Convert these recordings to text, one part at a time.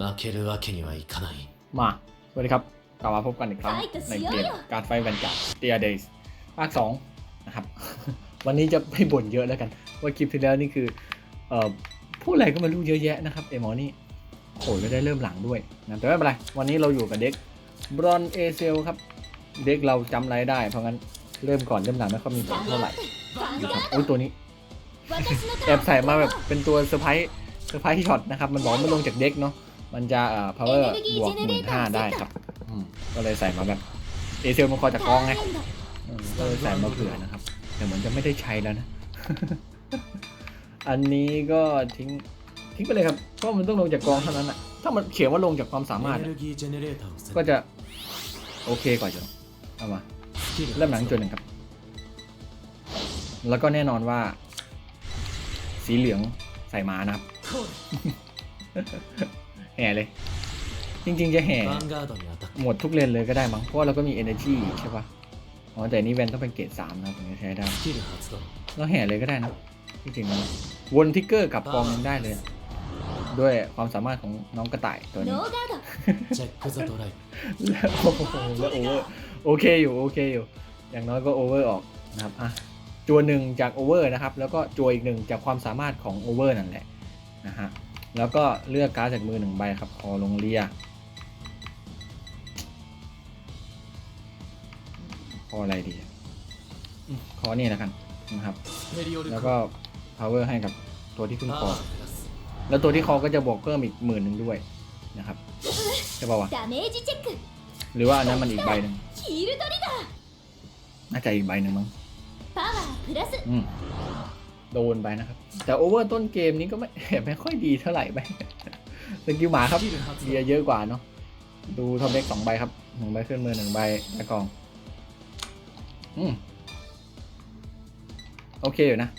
負けるわけにはいかない มา สวัสดีครับ กลับมาพบกันอีกครั้ง ไฟท์กับ ใน เสีย เกม เหรอ การไฟแวนการ์ดเตียเดย์ภาค2นะครับ วันนี้จะไม่บ่นเยอะแล้วกัน ว่าคลิปที่แล้วนี่คือ เอ่อพูดอะไรก็ไม่รู้เยอะแยะนะครับไอหมอนี่โอ้ยก็ได้เริ่มหลังด้วยนะแต่ไม่เป็นไร วันนี้เราอยู่กับเด็กบรอนเอเซลครับ เด็กเราจำไรได้ เพราะงั้นเริ่มก่อนเริ่มหลังไม่ค่อยมีผลเท่าไหร่นะครับโอ้ยตัวนี้ 私の แอบใส่มาแบบเป็นตัวเซอร์ไพรส์เซอร์ไพรส์ช็อตนะครับ มันบอกว่ามันลงจากเด็กเนาะ มันจะเอ่อ power บวกหมื่นห้าได้ครับก็เลยใส่มาแบบเอเซลมันคอยจะกองไงก็เลยใส่มาเผื่อนะครับแต่เหมือนจะไม่ได้ใช้แล้วนะ อันนี้ก็ทิ้งทิ้งไปเลยครับเพราะมันต้องลงจากกองเท่านั้นอะ ถ้ามันเขียนว่าลงจากความสามารถก็จะ โอเคกว่านจนเอามาเริ่มหนังจนหนึ่งครับ แล้วก็แน่นอนว่า สีเหลืองใส่หมานะครับ แห่เลย จริง ๆ จะแห่หมดทุกเลนเลยก็ได้มั้ง เพราะเราก็มี energy ใช่ปะอ๋อ แต่นี่แวนต้องเป็นเกรดสามนะถึงจะใช้ได้เราแห่เลยก็ได้นะจริงๆวนทิกเกอร์กับฟองยังได้เลย ด้วยความสามารถของน้องกระต่ายตัวนี้แล้วโอ้โหแล้วโอเวอร์โอเคอยู่โอเคอยู่ อย่างน้อยก็โอเวอร์ออกนะครับอะจัวหนึ่งจากโอเวอร์นะครับ แล้วก็จัวอีกหนึ่งจากความสามารถของโอเวอร์นั่นแหละนะฮะ แล้วก็เลือกการ์ดจากมือหนึ่งใบครับ คอลงเรีย คออะไรดี คอเนี่ยนะครับนะครับ แล้วก็พาวเวอร์ให้กับตัวที่ขึ้นคอ แล้วตัวที่คอก็จะบวกเพิ่มอีกหมื่นหนึ่งด้วยนะครับจะบอกว่าหรือว่านั้นมันอีกใบหนึ่งน่าจะอีกใบหนึ่งมั้งอืม โดนไปนะครับ แต่โอเวอร์ต้นเกมนี้ก็ไม่ไม่ค่อยดีเท่าไหร่ไปสกิลหมาครับเบียเยอะกว่าเนาะดูทอมเล็กสองใบครับหนึ่งใบขึ้นมือหนึ่งใบต้กอง อืมโอเคอยู่นะ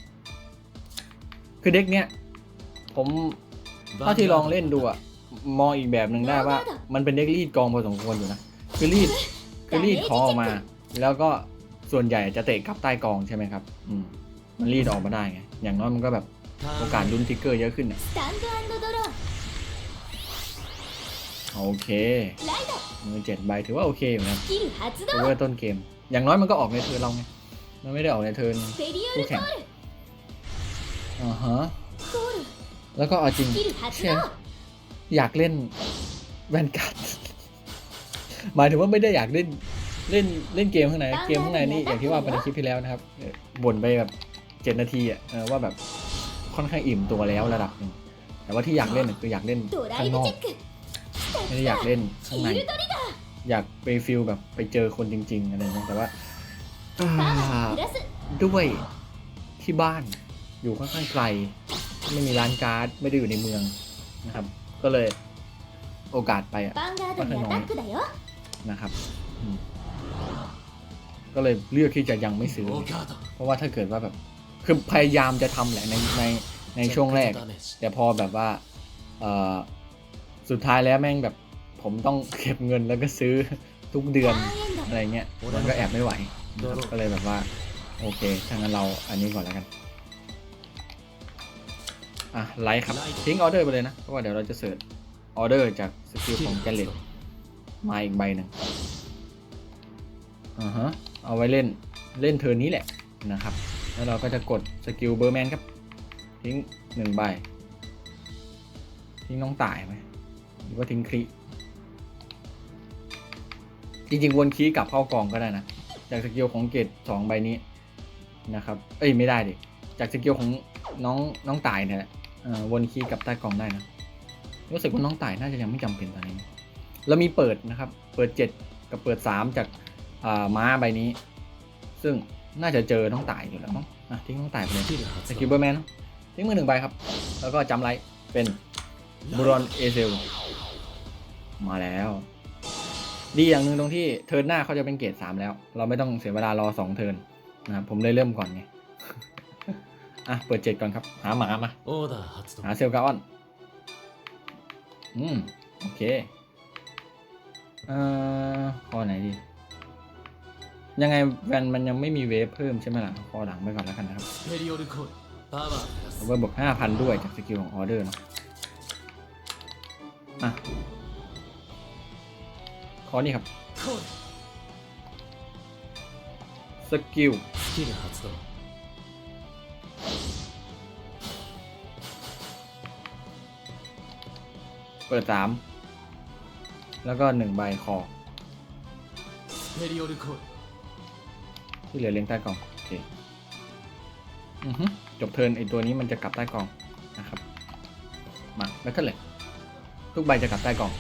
คือเด็กเนี้ยผมเท่าที่ลองเล่นดูอะมองอีกแบบหนึ่งได้ว่า มันเป็นเด็กรีดกองพอสมควรอยู่นะคือรีดคือรีดคอออกมา แล้วก็ส่วนใหญ่จะเตะกลับใต้กองใช่ไหมครับ อืม มันรีดออกมาได้ไง อย่างน้อยมันก็แบบโอกาสลุ้นทิกเกอร์เยอะขึ้นอะโอเคมือเจ็ดใบถือว่าโอเคอยู่นะโอเวอร์ต้นเกม อย่างน้อยมันก็ออกในเทิร์นเราไง มันไม่ได้ออกในเทิร์นคู่แข่งอ่าฮะ แล้วก็เอาจริงอยากเล่นแวนการ์ดหมายถึงว่าไม่ได้อยากเล่นเล่นเล่นเกมข้างในเกมข้างในนี่อย่างที่ว่าไปในคลิปที่แล้วนะครับบ่นไปแบบ เจ็ดนาทีอะว่าแบบค่อนข้างอิ่มตัวแล้วระดับหนึ่งแต่ว่าที่อยากเล่นคืออยากเล่นข้างนอกไม่ได้อยากเล่นข้างในอยากไปฟิลแบบไปเจอคนจริง ๆอะไรนะแต่ว่าด้วยที่บ้านอยู่ค่อนข้างไกลไม่มีร้านการ์ดไม่ได้อยู่ในเมืองนะครับ ก็เลยโอกาสไปอะก็น้อยนะครับก็เลยเลือกที่จะยังไม่ซื้อ เพราะว่าถ้าเกิดว่าแบบ คือพยายามจะทำแหละในในในช่วงแรก แต่พอแบบว่าสุดท้ายแล้วแม่งแบบผมต้องเก็บเงินแล้วก็ซื้อทุกเดือนอะไรเงี้ยมันก็แอบไม่ไหวก็เลยแบบว่า โอเคถ้างั้นเราอันนี้ก่อนแล้วกัน อะไลค์ครับ ทิ้งออเดอร์ไปเลยนะ เพราะว่าเดี๋ยวเราจะเสิร์ชออเดอร์จากสกิลของแกลเลตมาอีกใบหนึ่งอ่าฮะ เอาไว้เล่นเล่นเทอร์นี้แหละนะครับ แล้วเราก็จะกดสกิลเบอร์แมนครับ ทิ้งหนึ่งใบ ทิ้งน้องต่ายไหมหรือว่าทิ้งครีจริงๆวนคีกลับเข้ากองก็ได้นะ จากสกิลของเกตสองใบนี้นะครับ เอ้ยไม่ได้ดิ จากสกิลของน้องน้องต่ายเนี่ยวนคีกลับใต้กองได้นะ รู้สึกว่าน้องต่ายน่าจะยังไม่จำเป็นตอนนี้ แล้วมีเปิดนะครับ เปิด 7 กับเปิด 3 จากม้าใบนี้ ซึ่ง น่าจะเจอน้องต่ายอยู่แล้วมั้งอ่ทิ้งน้องต่ายไปเลยที่สกิลเบอร์แมนทิ้งมือหนึ่งใบครับ แล้วก็จำไรเป็นบรอนเอเซลมาแล้ว ดีอย่างหนึ่งตรงที่เทิร์นหน้าเขาจะเป็นเกรดสามแล้ว เราไม่ต้องเสียเวลารอสองเทิร์นนะผมเลยเริ่มก่อนไงอะเปิดเจ็ดก่อนครับ หาหมามาหาเซลกาออนอืมโอเคเอ่อข้อไหนดี ยังไงแวนมันยังไม่มีเวฟเพิ่มใช่ไหมล่ะคอหลังไปก่อนแล้วกันนะครับเวอร์บวกห้าพันด้วยจากสกิลของออเดอร์เนาะอะคอนี่ครับสกิลเปิดสามแล้วก็หนึ่งใบคอ ที่เหลือเลี้ยงใต้กองโอเคอือฮึจบเทินไอตัวนี้มันจะกลับใต้กองนะครับ มาแล้วก็เลยทุกใบจะกลับใต้กอง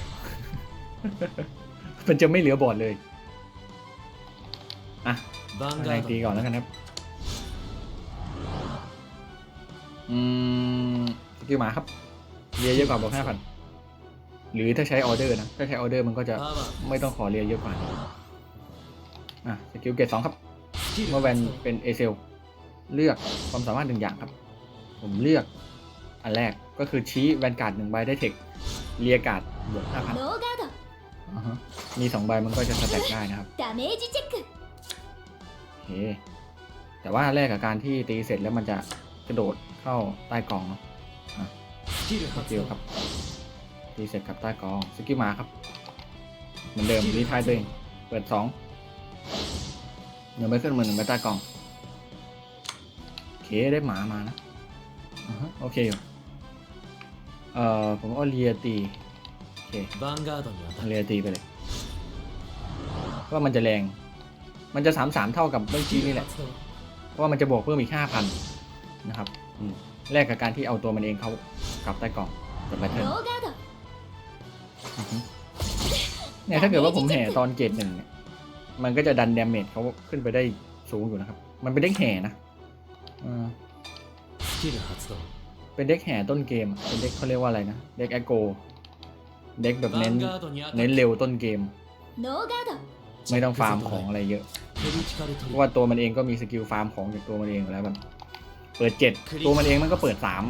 มันจะไม่เหลือบอดเลยอะอะไรตีก่อนแล้วกันครับ อืมสกิลหมาครับเรียเยอะกว่าบอกห้าพันหรือถ้าใช้ออเดอร์นะ ถ้าใช้ออเดอร์มันก็จะไม่ต้องขอเรียเยอะกว่าอะสกิลเกตสองครับ เมื่อแวนเป็นเอเซลเลือกความสามารถหนึ่งอย่างครับ ผมเลือกอันแรกก็คือชี้แวนการ์ดหนึ่งใบได้เทคเรียการดบวกห้าพันมีสองใบมันก็จะสแต็กได้นะครับโอเคแต่ว่าแรกกับการที่ตีเสร็จแล้วมันจะกระโดดเข้าใต้กองเนาะสกิลครับตีเสร็จกับใต้กองสกิลมาครับ เหมือนเดิมรีทายตัวเองเปิดสอง ยังไม่ขึ้นมือหนึ่งไปใต้กล่องโอเคได้หมามานะโอเคอยู่เอ่อผมเอาเรียตีโอเคเรียตีไปเลยว่ามันจะแรง มันจะสามสามเท่ากับเมื่อกี้นี่แหละเพราะว่ามันจะบวกเพิ่มอีกห้าพันนะครับแลกกับการที่เอาตัวมันเองเขากลับใต้กล่องจบไปเถอะเนี่ยถ้าเกิดว่าผมแห่ตอนเกตหนึ่งเนี่ย มันก็จะดันเดาเมจเขาขึ้นไปได้สูงอยู่นะครับ มันเป็นเด็กแห่นะอ่าเป็นเด็กแห่ต้นเกม เป็นเด็กเขาเรียกว่าอะไรนะ เด็กแอโก เด็กแบบเน้น เน้นเร็วต้นเกม ไม่ต้องฟาร์มของอะไรเยอะ เพราะว่าตัวมันเองก็มีสกิลฟาร์มของจากตัวมันเองแล้วแบบ เปิดเจ็ดตัวมันเองมันก็เปิดสาม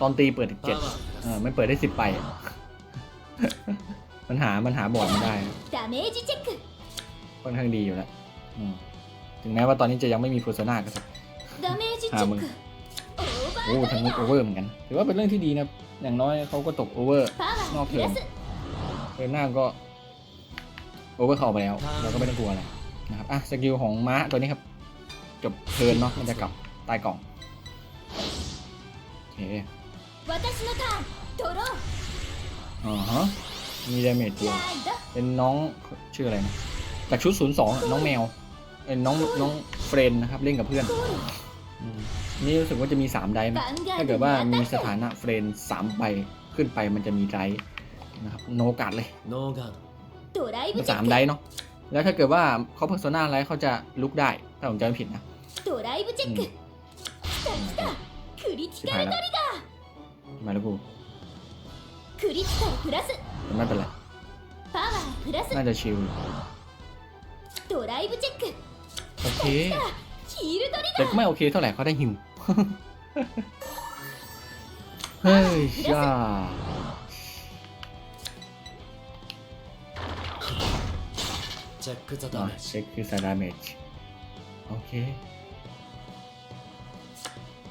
ตอนตีเปิดเจ็ดเออม่เปิดได้สิบไป มันหา มันหาบอร์ดไม่ได้ ค่อนข้างดีอยู่แล้วอืมถึงแม้ว่าตอนนี้จะยังไม่มี p พ r ร์ o นาก็สัก ダメージチェックオーバ โอ้ ー ทั้งมุกโอเวอร์เหมือนกัน ถือว่าเป็นเรื่องที่ดีนะ อย่างน้อยเขาก็ตกโอเวอร์ パワープラス เทิร์นหน้าก็โอเวอร์เข้าไปแล้ว เราก็ไม่ต้องกลัวอะไรนะครับ อ่ะ สกิลของม้าตัวนี้ครับ จบเทิร์นเนาะ มันจะกลับใต้กล่อง โอเค 私のターンドロー อ๋อฮะ มีดาเมจเดียว ライド เป็นน้องชื่ออะไรนะ จากชุด 02 น้องแมวเอ้ยน้องน้องเฟรนนะครับเล่นกับเพื่อนนี่รู้สึกว่าจะมี3ไดไหมถ้าเกิดว่ามีสถานะเฟรนสามใบขึ้นไปมันจะมีไดนะครับโนกาดเลยโนกาดมัสามไดッเนาะแล้วถ้าเกิดว่าเขาเพิ่มโซน่าไลท์เขาจะลุกได้ ถ้าผมจำไม่ผิดนะドライブチェッจิบィาแล้วมาแล้วกูクリティカルプラスแต่ไม่เป็นไรパワーน่าจะชิล ドライブチェック โอเค ヒールドリ แต่ไม่โอเคเท่าไหร่เขาได้ฮิว เฮ้ยช่า チェックザ อ่ะ ダメージ เช็คคือซาดาเมจโอเค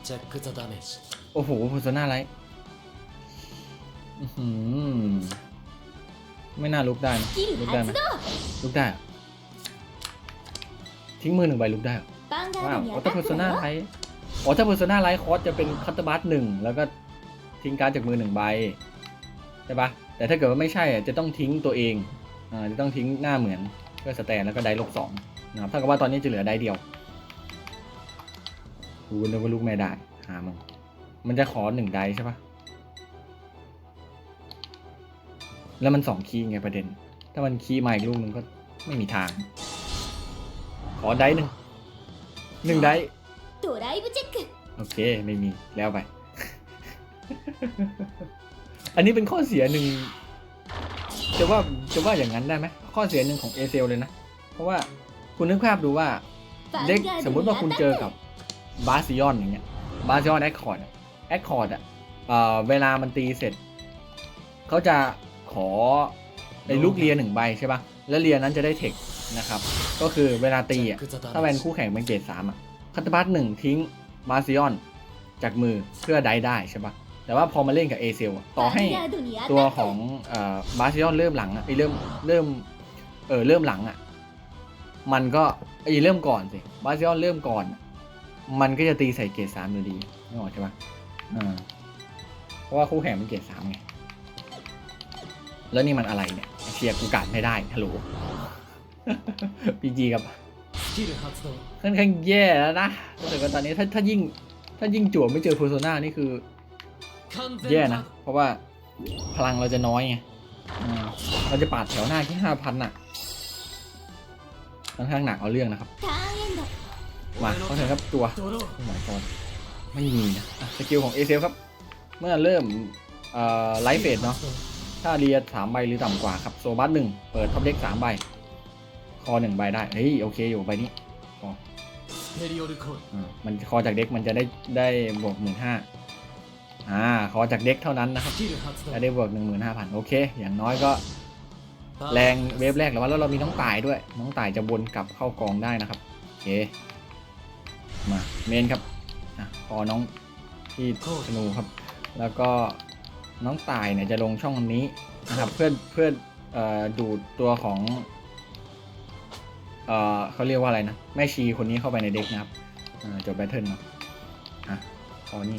チェックザダメージ โอ้โหเพอร์โซนาไลท์อื้อหือไม่น่าลุกได้นะ スキル ลุกได้ไหม 発動 ลุกได้เหรอ ทิ้งมือหนึ่งใบลุกได้ว้าวออเตอร์เพอร์โซนาไลท์ออเตอร์เพอร์โซนาไลท์คอร์สจะเป็นคัตเตอร์บัสหนึ่งแล้วก็ทิ้งการจากมือหนึ่งใบใช่ปะแต่ถ้าเกิดว่าไม่ใช่จะต้องทิ้งตัวเองอจะต้องทิ้งหน้าเหมือนเพื่อสแตนแล้วก็ไดลกสองนะครับถ้ากับว่าตอนนี้จะเหลือไดเดียวกูนึกว่าลูกไม่ได้หามึงมันจะขอหนึ่งไดใช่ปะแล้วมันสองคีย์ไงประเด็น ถ้ามันคีย์มาอีกลูกนึงก็ไม่มีทาง ขอได้หนึ่งหนึ่งได้ ドライブチェック โอเค ไม่มีแล้วไป อันนี้เป็นข้อเสียหนึ่งจะว่าจะว่าอย่างนั้นได้ไหมข้อเสียหนึ่งของเอเซลเลยนะ เพราะว่าคุณนึกภาพดูว่า ヴァ เด็ก ンガー สม ド มุติ に ว่า 当 คุณ たっ เจอกั て บบาซิออนอย่างเงี้ยบาซิออนแอคคอร์ดแอคคอร์ดอ่ะเอ่อเวลามันตีเสร็จ เขาจะขอไอ้ลูกเรียนหนึ่งใบใช่ปะ และเรียนั้นจะได้เทคนะครับ ก็คือเวลาตีอะถ้าแวนคู่แข่งเป็นเกรดสามอะคัตบัตหนึ่งทิ้งมาซิออนจากมือเพื่อได้ได้ใช่ปะแต่ว่าพอมาเล่นกับเอเซลต่อให้ตัวของบาซิออนเริ่มหลังอะไอเริ่มเริ่มเออเริ่มหลังอะมันก็ไอเริ่มก่อนสิบาซิออนเริ่มก่อน มันก็จะตีใส่เกรดสามอยู่ดีไม่ออกใช่ปะอ่าเพราะว่าคู่แข่งเป็นเกรดสามไง แล้วนี่มันอะไรเนี่ยเชียร์กูการไม่ได้ฮัลโหลพีจีกับค่อนข้างแย่แล้วนะรู้สึกว่าตอนนี้ถ้าถ้ายิ่งถ้ายิ่งจั่วไม่เจอโพโซนานี่คือ แย่นะ เพราะว่าพลังเราจะน้อยไงเราจะปาดแถวหน้าที่ห้าพันน่ะค่อนข้างหนักเอาเรื่องนะครับ มาเขาเถอะครับตัวหมายก่อนไม่มีนะสกิลของเอเซฟครับ เมื่อเริ่มไลฟ์เฟสเนาะ ถ้าเรียสามใบหรือต่ำกว่าครับโซบัสหนึ่งเปิดท็อปเด็กสามใบ คอหนึ่งใบได้ เฮ้ยโอเคอยู่ใบนี้คอมันคอจากเด็กมันจะได้ได้บวกหมื่นห้าอ่าคอจากเด็กเท่านั้นนะครับจะได้บวกหนึ่งหมื่นห้าพันโอเค อย่างน้อยก็ แรงเวฟแรกแล้วว่าแล้วเรามีน้องต่ายด้วย น้องต่ายจะวนกลับเข้ากองได้นะครับโอเคมาเมนครับอพอน้องที่ธนูครับ แล้วก็ น้องตายเนี่ยจะลงช่องนี้นะครับ เพื่อเพื่อดูดตัวของเอเขาเรียกว่าอะไรนะ แม่ชีคนนี้เข้าไปในเด็กนะครับจบแบทเทิลเนาะอะพอนี่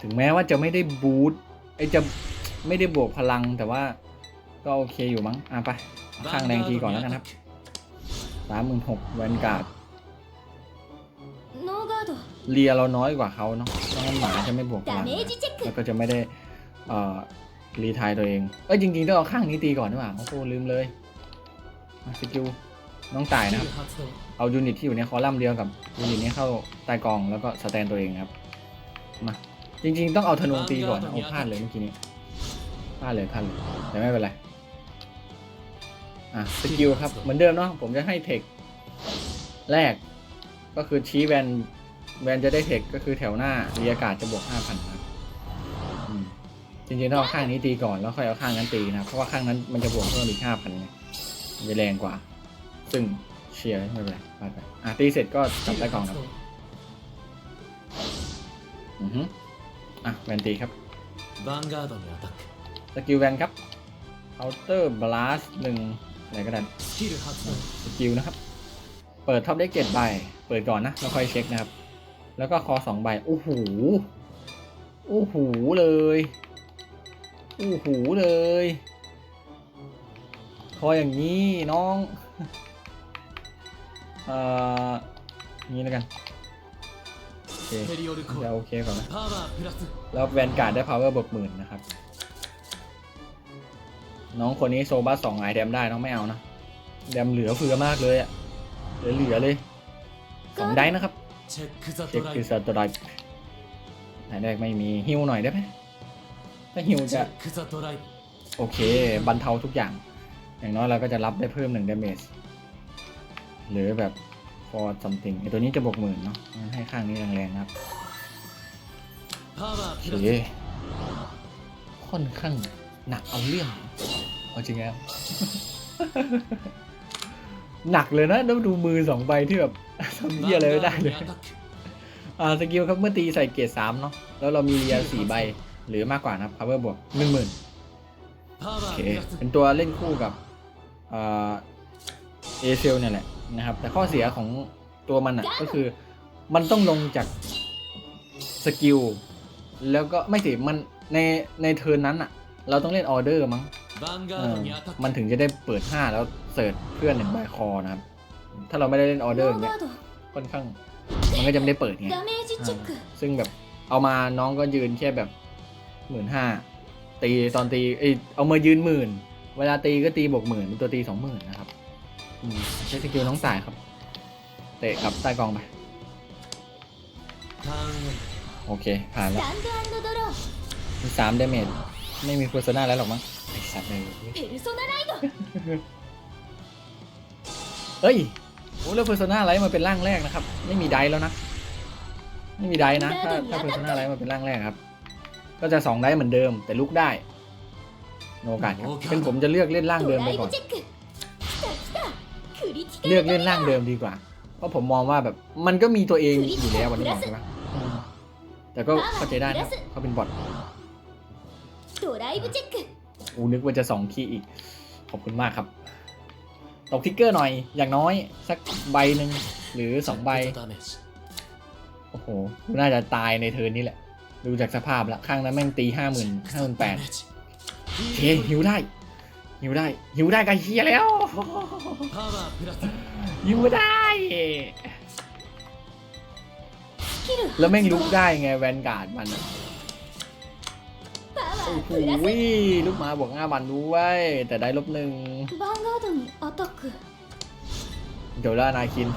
ถึงแม้ว่าจะไม่ได้บูตไอจะไม่ได้บวกพลังแต่ว่าก็โอเคอยู่มั้ง อะไป ข้างแรงทีก่อนแล้วกันครับสามหมื่นหกแวนการ์ด เลียเราน้อยกว่าเขาเนาะเพราะงั้นหมาจะไม่บวกพลังแล้วก็จะไม่ได้รีทายตัวเองเอ้ยจริงๆต้องเอาข้างนี้ตีก่อนดีกว่าโอ้โหลืมเลยสกิลน้องตายนะเอายูนิตที่อยู่ในคอลัมน์เดียวกับยูนิตนี้เข้าใต้กองแล้วก็สแตนตัวเองครับมาจริง ๆ ต้องเอาธนูตีก่อนเอาพลาดเลยเมื่อกี้นี้พลาดเลยพลาดเลยแต่ไม่เป็นไรอะสกิลครับเหมือนเดิมเนาะผมจะให้เทคแรกก็คือชี้แวน แวนจะได้เทคก็คือแถวหน้ามีอากาศจะบวกห้าพันนะจริงๆต้องเอาข้างนี้ตีก่อนแล้วค่อยเอาข้างนั้นตีนะเพราะว่าข้างนั้นมันจะบวกเพิ่มอีกห้าพันไงมันจะแรงกว่า ซึ่งเชียร์ไม่เป็นไรพลาดไปอะตีเสร็จก็จับได้กล่องครับอือฮึอะแวนตีครับสกิลแวนครับ counter blast หนึ่งอะไรก็ได้สกิลนะครับ เปิดท็อปได้เจ็ดใบ เปิดก่อนนะ แล้วค่อยเช็คนะครับ แล้วก็คอสองใบ โอ้โห โอ้โหเลย โอ้โหเลย คออย่างนี้น้อง เอ่อ นี้แล้วกัน โอเคจะโอเคก่อนนะ แล้วแวนการ์ดได้พาวเวอร์บวกหมื่นนะครับ น้องคนนี้โซบัสสองไอเดมได้น้องไม่เอานะ เดมเหลือเฟือมากเลยอะเหลือเหลือเลยสองได้นะครับ เช็คคือสเช็คคืตรายอันแรกไม่มีฮิวหน่อยได้ไหมถ้าฮิวจะโอเคบรรเทาทุกอย่าง อย่างน้อยเราก็จะรับได้เพิ่มหนึ่งเดเมจหรือแบบ for something ไอตัวนี้จะบวกหมื่นเนาะให้ข้างนี้แรงๆครับโอเคค่อนข้างหนักเอาเรื่องเอาจริงแล้วหนักเลยนะแล้วดูมือสองใบที่แบบ ทำเหี้อะไรไม่ได้เลยอ่าสกิลครับเมื่อตีใส่เกรดสามเนาะแล้วเรามีเรียสี่ใบหรือมากกว่านะครับ power บวกหนึ่งหมื่นโอเคเป็นตัวเล่นคู่กับเอเซลเนี่ยแหละนะครับ แต่ข้อเสียของตัวมันอะก็คือมันต้องลงจากสกิลแล้วก็ไม่สิมันในในเทิร์นนั้นอะ เราต้องเล่นออเดอร์มั้งมันถึงจะได้เปิด 5 แล้วเสิร์ชเพื่อนหนึ่งใบคอนะครับ ถ้าเราไม่ได้เล่นออเดอร์อย่เงี้ยค่อนข้างมันก็จะไม่ได้เปิดไงซึ่งแบบเอามาน้องก็ยืนแค่แบบหมื่นห้าตีตอนตีไอเอามายืนหมื่นเวลาตีก็ตีบวกหมื่นตัวตีสองหมื่นนะครับใช้สกิลน้องสายครับ เตะกับใต้กองไป โอเค ผ่านแล้วสามเดเมจไม่มีเพอร์โซนาแล้วหรอกมั้งไอสัตว์เลยเฮ้ย โอ้เลือกเพอร์โซนาไลท์มาเป็นร่างแรกนะครับ ไม่มีไดแล้วนะ ไม่มีไดนะ ถ้าถ้าเพอร์โซนาไลท์มาเป็นร่างแรกครับ ก็จะสองไดเหมือนเดิม แต่ลุกได้โอกาสครับเป็นผมจะเลือกเล่นร่างเดิมไปก่อน เลือกเล่นร่างเดิมดีกว่า เพราะผมมองว่าแบบมันก็มีตัวเองอยู่แล้ววันนี้ใช่ไหมแต่ก็เข้าใจได้นะเขาเป็นบอทอูนึกว่าจะสองคีย์อีก ขอบคุณมากครับ ตกทิกเกอร์หน่อยอย่างน้อย สักใบหนึ่งหรือสองใบ โอ้โห น่าจะตายในเทิร์นนี้แหละ ดูจากสภาพละข้างนั้นแม่งตีห้าหมื่นห้าหมื่นแปดเฮ้ยหิวได้ หิวได้ หิวได้กันเฮียแล้ว หิวได้ แล้วแม่งลุกได้ไงแวนการ์ดมัน โอ้โหลูกมาบวกห้าบันด้วยแต่ได้ลบหนึ่งバンガードにアタックเดี๋ยวล่านาคิน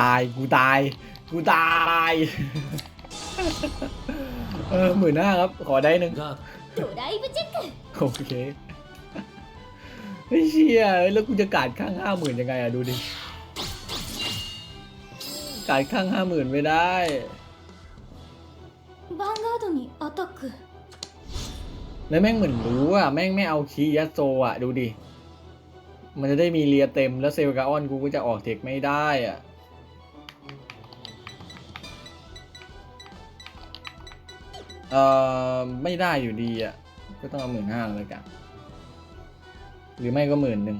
ตายกูตาย กูตายเออหมื่นหน้าครับ ขอได้หนึ่งドライブチェックโอเคไม่เชี่ยแล้วกูจะกาดข้างห้าหมื่นยังไงอะดูดิารดข้างห้าหมื่นไม่ได้ ヴァンガードにアタック แล้วแม่งเหมือนรู้อะแม่งไม่เอาคีย์ยัดโซอะดูดิ มันจะได้มีเลียเต็มแล้วเซลกาออนกูก็จะออกเทคไม่ได้อะเอ่อไม่ได้อยู่ดีอะก็ต้องเอาหมื่นห้าเลยกัน หรือไม่ก็หมื่นหนึ่ง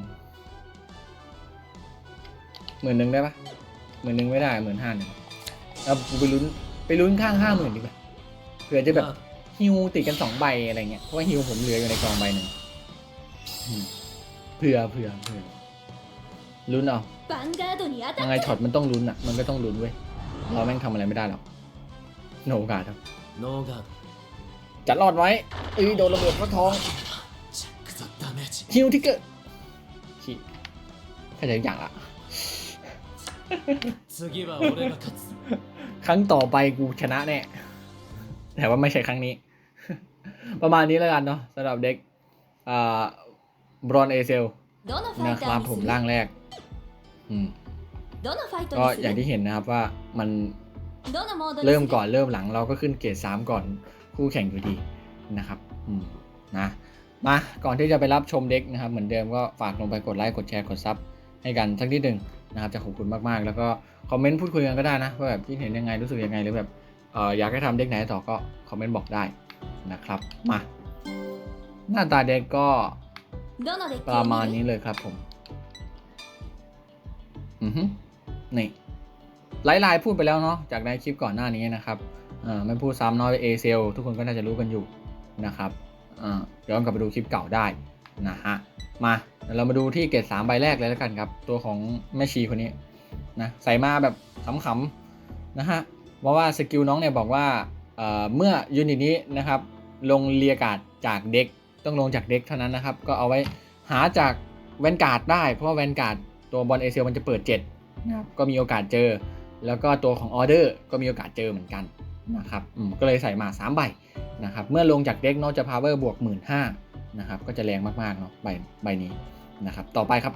หมื่นหนึ่งได้ปะ หมือนหนึ่งไม่ได้หมื่นห้าหนึ่งแล้วไปลุ้นไปลุ้นข้างห้าหมื่นดีกว่าเผื่อจะแบบฮิวติดกันสองใบอะไรเงี้ยเพราะว่าฮิวผมเหลืออยู่ในกองใบหนึ่งเผื่อเผื่อเผื่อลุ้นเอายังไงช็อตมันต้องลุ้นอะ มันก็ต้องลุ้นเว้ยเราแม่งทำอะไรไม่ได้หรอกโนกาครับโนกาจัดรอดไว้อีโดนระเบิดพระท้องฮิวที่เกิดถ้าจะอย่างละ ครั้งต่อไปกูชนะแน่แต่ว่าไม่ใช่ครั้งนี้ ประมาณนี้แล้วกันเนาะสำหรับเด็กอ่าบรอนเอเซลนะครับผมร่างแรกก็อย่างที่เห็นนะครับว่ามันเริ่มก่อนเริ่มหลังเราก็ขึ้นเกรดสามก่อนคู่แข่งอยู่ดีนะครับนะมาก่อนที่จะไปรับชมเด็กนะครับ เหมือนเดิมก็ฝากลงไปกดไลค์กดแชร์กดซับให้กันสักนิดหนึ่ง นะครับจะขอบคุณมากๆ แล้วก็คอมเมนต์พูดคุยกันก็ได้นะว่าแบบคิดเห็นยังไงรู้สึกยังไงหรือแบบเอออยากให้ทำเด็กไหนต่อก็คอมเมนต์บอกได้นะครับมาหน้าตาเด็กก็ประมาณนี้เลยครับผมอือฮึนี่หลายๆพูดไปแล้วเนาะจากในคลิปก่อนหน้านี้นะครับไม่พูดซ้ำน้อยเอเซลทุกคนก็น่าจะรู้กันอยู่นะครับย้อนกลับไปดูคลิปเก่าได้ นะฮะ มาเดี๋ยวเรามาดูที่เกรดสามใบแรกเลยแล้วกันครับ ตัวของแม่ชีคนนี้นะใส่มาแบบขำๆนะฮะเพราะว่าสกิลน้องเนี่ยบอกว่าเอ่อเมื่อยูนิตนี้นะครับ ลงเรียการ์ดจากเด็กต้องลงจากเด็กเท่านั้นนะครับ ก็เอาไว้หาจากแวนการ์ดได้ เพราะว่าแวนการ์ดตัวบอลเอเซลมันจะเปิด7นะครับก็มีโอกาสเจอ แล้วก็ตัวของออเดอร์ก็มีโอกาสเจอเหมือนกันนะครับอืมก็เลยใส่มา 3 ใบนะครับ เมื่อลงจากเด็กเนอกจะพาวเวอร์บวก 1 5ื่น นะครับ ก็จะแรงมากๆเนาะใบใบนี้นะครับ ต่อไปครับ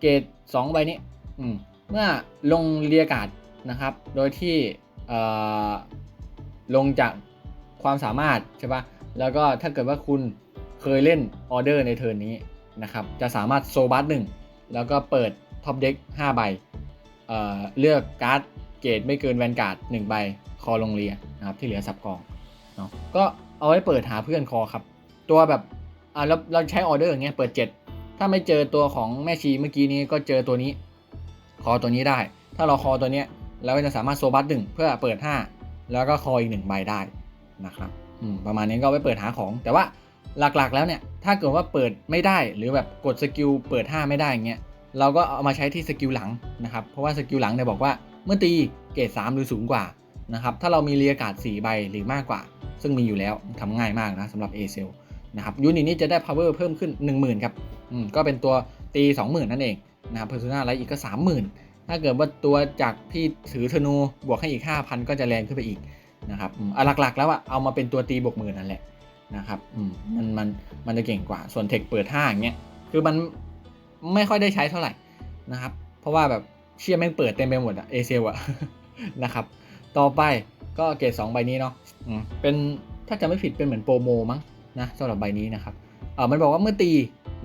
เกรด2ใบนี้อืมเมื่อลงเรียการ์ดนะครับ โดยที่ลงจากความสามารถใช่ปะแล้วก็ถ้าเกิดว่าคุณเคยเล่นออเดอร์ในเทิร์นนี้นะครับ จะสามารถโซบัสหนึ่งแล้วก็เปิดท็อปเด็ก5ใบเเลือกการ์ดเกรดไม่เกินแวนการ์ดหนึ่งใบคอลงเรียนะครับที่เหลือสับกองเนาะก็เอาไว้เปิดหาเพื่อนคอครับ ตัวแบบ อ่าเราเราใช้ออเดอร์อย่างเงี้ยเปิด 7 ถ้าไม่เจอตัวของแม่ชีเมื่อกี้นี้ก็เจอตัวนี้ คอตัวนี้ได้ ถ้าเราคอตัวเนี้ยเราก็จะสามารถโซบัสหนึ่งเพื่อเปิด 5 แล้วก็คออีกหนึ่งใบได้นะครับอืมประมาณนี้ก็ไว้เปิดหาของแต่ว่าหลักๆแล้วเนี่ยถ้าเกิดว่าเปิดไม่ได้หรือแบบกดสกิลเปิด 5 ไม่ได้อย่างเงี้ยเราก็เอามาใช้ที่สกิลหลังนะครับเพราะว่าสกิลหลังเนี่ยบอกว่าเมื่อตีเกรด3หรือสูงกว่านะครับถ้าเรามีเรียกาด4ใบหรือมากกว่า ซึ่งมีอยู่แล้วทำง่ายมากนะสำหรับ a c e l นะครับยูนิตนี้จะได้ power เพิ่มขึ้น 10,000ครับอืมก็เป็นตัวตี 20,000 นั่นเองนะครับ persona ไลท์อีกก็ 30,000 ถ้าเกิดว่าตัวจากพี่ถือธนูบวกให้อีก 5,000 ก็จะแรงขึ้นไปอีกนะครับอืมอะหลักๆ แล้วอะเอามาเป็นตัวตีบวกหมื่นนั่นแหละนะครับอืมมันมันมันจะเก่งกว่าส่วนเทคเปิด5อย่างเงี้ยคือมันไม่ค่อยได้ใช้เท่าไหร่นะครับ เพราะว่าแบบเชียแม่งเปิดเต็มไปหมดอะเอเซลอะนะครับ ต่อไปก็เกรด2ใบนี้เนาะอืมเป็นถ้าจะไม่ผิดเป็นเหมือนโปรโมมั้ง นะสำหรับใบนี้นะครับเออมันบอกว่าเมื่อตี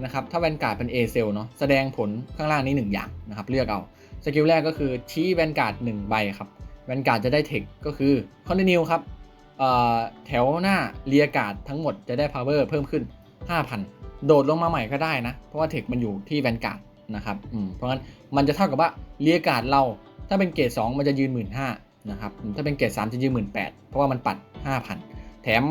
นะครับถ้าแวนการ์ดเป็นเอเซลเนาะแสดงผลข้างล่างนี้ 1 อย่างนะครับเลือกเอาสกิลแรกก็คือชี้แวนการ์ดหนึ่งใบครับแวนการ์ดจะได้เทคก็คือคอนติเนียครับเอ่อแถวหน้าเรียการ์ดทั้งหมดจะได้ power เพิ่มขึ้น 5,000 โดดลงมาใหม่ก็ได้นะ เพราะว่าเทคมันอยู่ที่แวนการ์ดนะครับอืมเพราะงั้นมันจะเท่ากับว่าเรียการ์ดเราถ้าเป็นเกรด2 มันจะยืน 1 5ื่นนะครับถ้าเป็นเกรด3 จะยืน 1 8ื่นเพราะว่ามันปัด 5,000 แถม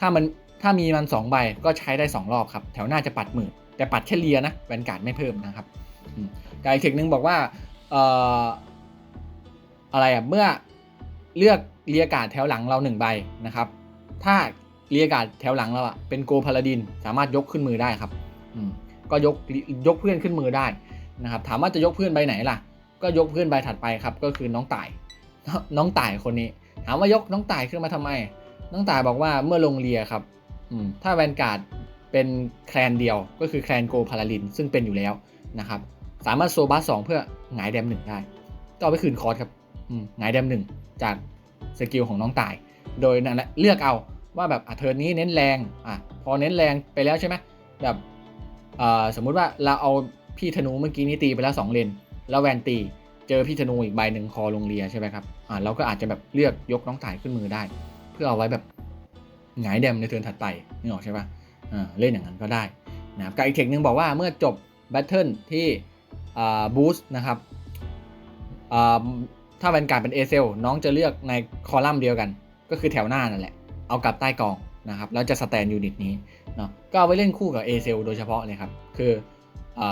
ถ้ามัน ถ้ามีมัน 2 ใบก็ใช้ได้ 2 รอบครับ แถวหน้าจะปัดหมื่นแต่ปัดแค่เลียนะแวนการ์ดไม่เพิ่มนะครับอืมกายเทคนึงบอกว่าเอ่ออะไรอะเมื่อเลือกเรียการ์ดแถวหลังเราหนึ่งใบนะครับ ถ้าเรียการ์ดแถวหลังเราอะเป็นโกพาลาดิน สามารถยกขึ้นมือได้ครับก็ยกยกเพื่อนขึ้นมือได้นะครับ ถามว่าจะยกเพื่อนใบไหนล่ะ ก็ยกเพื่อนใบถัดไปครับ ก็คือน้องต่ายน้องต่ายคนนี้ ถามว่ายกน้องต่ายขึ้นมาทำไม น้องต่ายบอกว่าเมื่อลงเรียครับ ถ้าแวนการ์ดเป็นแคลนเดียวก็คือแคลนโกพาลาดิน ซึ่งเป็นอยู่แล้วนะครับ สามารถโซบัสสองเพื่อหงายแดมหนึ่งได้ ก็เอาไปคืนคอร์สครับหงายแดมหนึ่งจากสกิลของน้องตาย โดยนั่นแหละเลือกเอาว่าแบบอะเทิร์นนี้เน้นแรงอะพอเน้นแรงไปแล้วใช่ไหมแบบสมมุติว่าเราเอาพี่ธนูเมื่อกี้นี้ตีไปแล้วสองเลนแล้วแวนตีเจอพี่ธนูอีกใบหนึ่งคอลงเรียใช่ไหมครับอ่าเราก็อาจจะแบบเลือกยกน้องต่ายขึ้นมือได้ เพื่อเอาไว้แบบ หงายแดมในเทิร์นถัดไปนี่ออกใช่ปะอ่าเล่นอย่างนั้นก็ได้นะครับกับอีกเทคนึงบอกว่าเมื่อจบแบทเทิลที่บูสต์นะครับถ้าแวนการ์ดเป็นเอเซลน้องจะเลือกในคอลัมน์เดียวกัน ก็คือแถวหน้านั่นแหละ เอากลับใต้กองนะครับแล้วจะสแตนยูนิตนี้เนาะก็เอาไว้เล่นคู่กับเอเซลโดยเฉพาะเลยครับ คืออ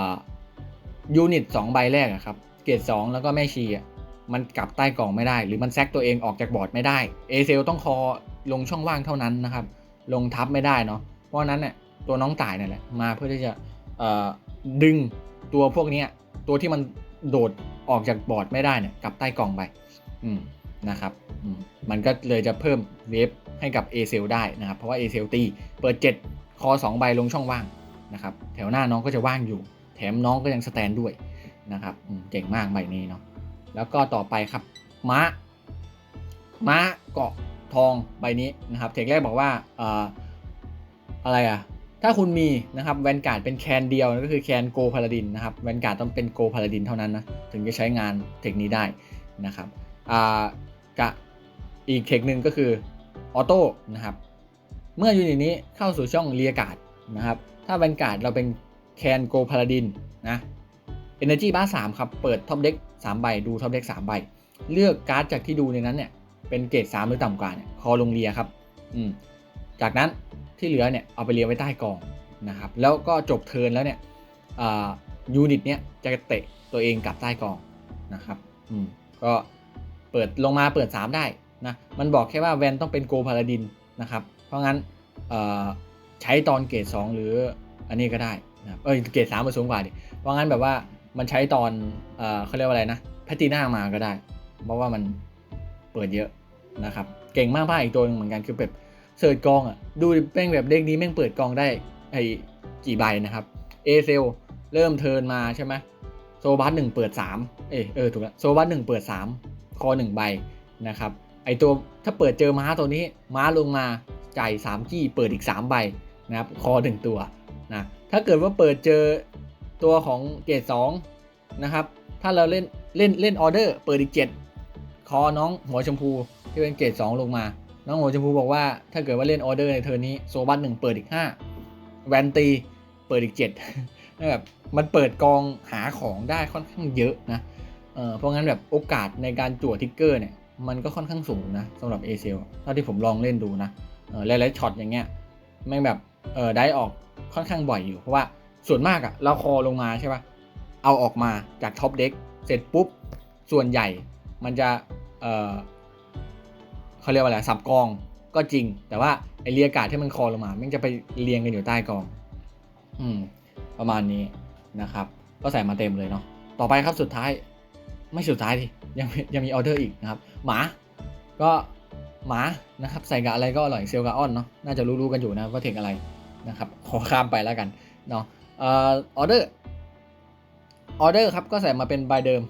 ยูนิตสองใบแรกครับ เกรดสองแล้วก็แม่ชีอะมันกลับใต้กล่องไม่ได้ หรือมันแซกตัวเองออกจากบอร์ดไม่ได้เอเซลต้องคอลงช่องว่างเท่านั้นนะครับ ลงทับไม่ได้เนาะเพราะนั้นเนี่ยตัวน้องต่ายเนั่นแหละมาเพื่อที่จะดึงตัวพวกนี้ตัวที่มันโดดออกจากบอร์ดไม่ได้เนี่ยกลับใต้กล่องไปอืมนะครับอืมมันก็เลยจะเพิ่มเวฟให้กับ a อเซลได้นะครับ เพราะว่า a อเซลตีเปิด 7 คอ 2 ใบลงช่องว่างนะครับ แถวหน้าน้องก็จะว่างอยู่ แถมน้องก็ยังสแตนด้วยนะครับเก่งมากใบนี้เนาะแล้วก็ต่อไปครับม้าม้าเกาะ ทองใบนี้นะครับเทคแรกบอกว่าอ่อะไรอะถ้าคุณมีนะครับแวนการ์ดเป็นแคนเดียวก็คือแคนโกพาลาดินนะครับแวนการ์ดต้องเป็นโกพาลาดินเท่านั้นนะถึงจะใช้งานเทคนี้ได้นะครับอ่ากะอีกเทคหนึ่งก็คือออโต้นะครับเมื่อยูนิตนี้เข้าสู่ช่องเรียกาดนะครับถ้าแวนการ์ดเราเป็นแคนโกพาลาดินนะ Energy Bar 3ครับเปิดท็อปเด็ก3ใบดูท็อปเด็ก3ใบ เลือกการ์ดจากที่ดูในนั้นเนี่ย เป็นเกรด3หรือต่ำกว่าเนี่ยคอลงเรียครับอืมจากนั้นที่เหลือเนี่ยเอาไปเรียงไว้ใต้กองนะครับแล้วก็จบเทินแล้วเนี่ยอ่ายูนิตเนี่ยจะเตะตัวเองกลับใต้กองนะครับอืมก็เปิดลงมาเปิด 3 ได้นะมันบอกแค่ว่าแวนต้องเป็นโกพาลาดินนะครับเพราะงั้นเอ่อใช้ตอนเกรด2หรืออันนี้ก็ได้นะเอ้ยเกรด3มันสูงกว่าดิเพราะงั้นแบบว่ามันใช้ตอนเอ่อเขาเรียกว่าอะไรนะแพตติน่ามาก็ได้ เพราะว่ามันเปิดเยอะ นะครับ เก่งมากๆอีกตัวหนึงเหมือนกันคือแบบเสิร์ชกองอะดูแม่งแบบเด็กนี้แม่งเปิดกองได้ไอ้กี่ใบนะครับเอเซลเริ่มเทินมาใช่ไหมโซบัสหนึ่งเปิด3เออเออถูกแล้วโซบัสหนึ่งเปิด3คอ1ใบนะครับไอตัวถ้าเปิดเจอม้าตัวนี้ ม้าลงมาจ่าย3จี้เปิดอีก3ใบนะครับคอ1ตัวนะถ้าเกิดว่าเปิดเจอตัวของเกรด2นะครับถ้าเราเล่นเล่นเล่นออเดอร์เปิดอีก7คอน้องหัวชมพู ที่เป็นเกรด2ลงมา น้องหัวชมพูบอกว่าถ้าเกิดว่าเล่นออเดอร์ในเทอร์นี้โซบัสหนึ่งเปิดอีก 5 แวนตีเปิดอีก7แบบมันเปิดกองหาของได้ค่อนข้างเยอะนะเออเพราะงั้นแบบโอกาสในการจั่วทิกเกอร์เนี่ยมันก็ค่อนข้างสูงนะสำหรับเอเซลเท่าที่ผมลองเล่นดูนะหลายๆช็อตอย่างเงี้ยแม่งแบบเออได้ออกค่อนข้างบ่อยอยู่เพราะว่าส่วนมากอะเราคอลงมาใช่ปะเอาออกมาจากท็อปเด็กเสร็จปุ๊บ ส่วนใหญ่มันจะเออ เขาเรียกว่าอะไรสับกองก็จริง แต่ว่าไอเรียกาศที่มันคอลงมาม่งจะไปเรียงกันอยู่ใต้กอง อืม ประมาณนี้นะครับ ก็ใส่มาเต็มเลยเนาะต่อไปครับสุดท้าย ไม่สุดท้ายดิยังยังมีออเดอร์อีกนะครับ หมา ก็หมานะครับ ใส่กับอะไรก็อร่อยเซลกาออนเนาะน่าจะรู้ๆกันอยู่นะว่าเทคอะไรนะครับ ขอข้ามไปแล้วกันเนาะออเดอร์ออเดอร์ครับก็ใส่มาเป็นใบเดิม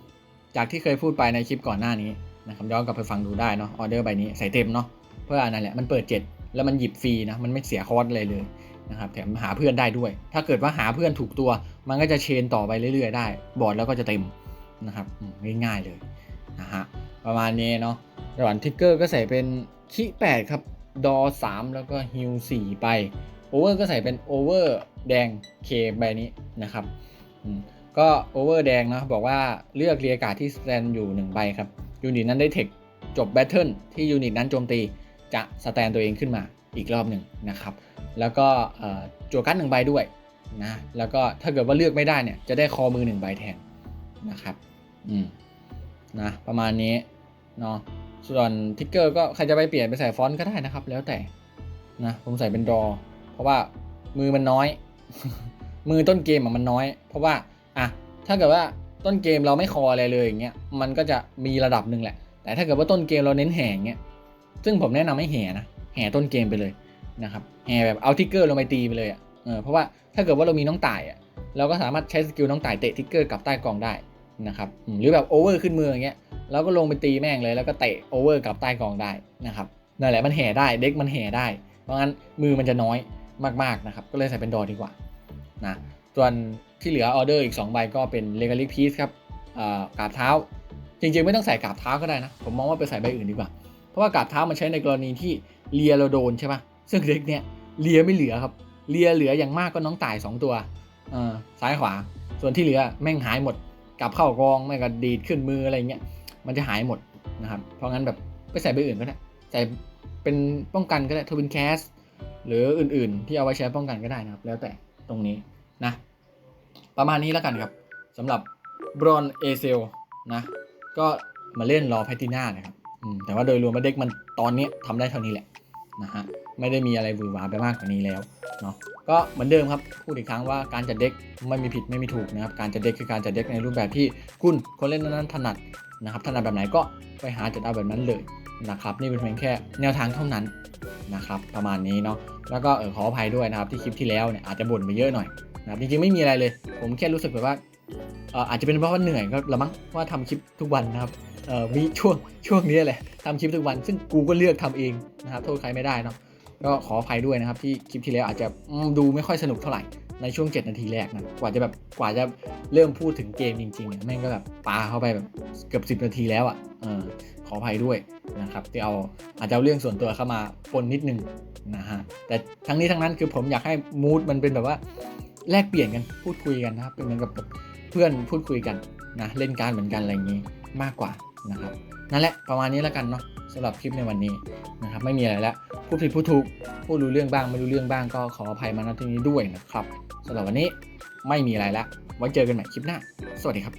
จากที่เคยพูดไปในคลิปก่อนหน้านี้ นะครับย้อนกลับไปฟังดูได้เนาะออเดอร์ใบนี้ใส่เต็มเนาะเพื่ออันนั้นแหละมันเปิด 7 แล้วมันหยิบฟรีนะมันไม่เสียคอร์สเลยเลยนะครับแถมหาเพื่อนได้ด้วย ถ้าเกิดว่าหาเพื่อนถูกตัว มันก็จะเชนต่อไปเรื่อยๆได้ บอร์ดแล้วก็จะเต็มนะครับง่ายๆเลยนะฮะประมาณนี้เนาะระหว่างทิกเกอร์ก็ใส่เป็นคิ8ครับดอ3แล้วก็ฮิว4ไปโอเวอร์ก็ใส่เป็นโอเวอร์แดงเคใบนี้นะครับอืมก็โอเวอร์แดงนะบอกว่าเลือกเรียกกาดที่สแตนอยู่1ใบครับ ยูนิตนั้นได้เทคจบแบทเทิลที่ยูนิตนั้นโจมตีจะสแตนตัวเองขึ้นมาอีกรอบหนึ่งนะครับ แล้วก็จั่วการ์ดหนึ่งใบด้วยนะแล้วก็ถ้าเกิดว่าเลือกไม่ได้เนี่ยจะได้คอมือหนึ่งใบแทนนะครับอืมนะประมาณนี้เนาะส่วนทิกเกอร์ก็ใครจะไปเปลี่ยนไปใส่ฟอนต์ก็ได้นะครับ แล้วแต่นะผมใส่เป็นรอเพราะว่ามือมันน้อย มือต้นเกมมันน้อย เพราะว่าอะถ้าเกิดว่า ต้นเกมเราไม่คออะไรเลยอย่างเงี้ยมันก็จะมีระดับหนึ่งแหละ แต่ถ้าเกิดว่าต้นเกมเราเน้นแห่อย่างเงี้ยซึ่งผมแนะนำให้แห่นะแห่ต้นเกมไปเลยนะครับแห่แบบเอาทิกเกอร์ลงไปตีไปเลยอะเออเพราะว่าถ้าเกิดว่าเรามีน้องต่ายอะเราก็สามารถใช้สกิลน้องต่ายเตะทิกเกอร์กลับใต้กองได้นะครับหรือแบบโอเวอร์ขึ้นมืออย่างเงี้ยเราก็ลงไปตีแม่งเลยแล้วก็เตะโอเวอร์กลับใต้กองได้นะครับนั่นแหละมันแห่ได้เด็กมันแห่ได้ เพราะงั้นมือมันจะน้อยมากๆนะครับก็เลยใส่เป็นดอดีกว่านะ ส่วนที่เหลือออเดอร์อีก2ใบก็เป็นเลกาลิพีซครับกราบเท้า จริงๆไม่ต้องใส่กราบเท้าก็ได้นะ ผมมองว่าไปใส่ใบอื่นดีกว่า เพราะว่ากราบเท้ามันใช้ในกรณีที่เลียเราโดนใช่ปะซึ่งเด็กเนี่ยเลียไม่เหลือครับ เลียเหลืออย่างมากก็น้องตาย 2 ตัวซ้ายขวา ส่วนที่เหลือแม่งหายหมด กลับเข้ากองไม่ก็ดีดขึ้นมืออะไรเงี้ย มันจะหายหมดนะครับ เพราะงั้นแบบไปใส่ใบอื่นก็ได้ ใส่เป็นป้องกันก็ได้ทวินแคสหรืออื่นๆ ที่เอาไว้ใช้ป้องกันก็ได้นะครับ แล้วแต่ตรงนี้ นะ ประมาณนี้แล้วกันครับสำหรับบรอนเอเซลนะ ก็มาเล่นรอแพตติน่านะครับแต่ว่าโดยรวมแล้วเด็กมันตอนนี้ทำได้เท่านี้แหละนะฮะไม่ได้มีอะไรวือหวาไปมากกว่านี้แล้วเนาะก็เหมือนเดิมครับพูดอีกครั้งว่าการจัดเด็กไม่มีผิดไม่มีถูกนะครับการจัดเด็กคือการจัดเด็กในรูปแบบที่คุณคนเล่นนั้นถนัดนะครับถนัดแบบไหนก็ไปหาจัดเอาแบบนั้นเลยนะครับนี่เป็นเพียงแค่แนวทางเท่านั้นนะครับประมาณนี้เนาะแล้วก็ออขออภัยด้วยนะครับที่คลิปที่แล้วเนี่ยอาจจะบ่นไปเยอะหน่อย นะครับจริงๆไม่มีอะไรเลย ผมแค่รู้สึกแบบว่าอาจจะเป็นเพราะว่าเหนื่อยก็ละมั้งว่าทำคลิปทุกวันนะครับมีช่วงช่วงนี้แหละทำคลิปทุกวัน ซึ่งกูก็เลือกทำเองนะครับโทษใครไม่ได้นะก็ขออภัยด้วยนะครับที่คลิปที่แล้วอาจจะดูไม่ค่อยสนุกเท่าไหร่ในช่วง 7 นาทีแรกนะกว่าจะแบบกว่าจะเริ่มพูดถึงเกมจริงๆเนี่ยแม่งก็แบบปาเข้าไปแบบเกือบ 10 นาทีแล้วอะ่ะขออภัยด้วยนะครับที่เอาอาจจะเอาเรื่องส่วนตัวเข้ามาปนนิดนึงนะฮะแต่ทั้งนี้ทั้งนั้นคือผมอยากให้มูดมันเป็นแบบว่า แลกเปลี่ยนกันพูดคุยกันนะครับเป็นเหมือนกับเพื่อนพูดคุยกันนะเล่นการดเหมือนกันอะไรอย่างนี้มากกว่านะครับนั่นแหละประมาณนี้แล้วกันเนาะสำหรับคลิปในวันนี้นะครับไม่มีอะไรแล้วพูดผิดพูดถูกพูดรู้เรื่องบ้างไม่รู้เรื่องบ้างก็ขออภัยมาณที่นี้ด้วยนะครับสำหรับวันนี้ไม่มีอะไรแล้วไว้เจอกันใหม่คลิปหน้า สวัสดีครับ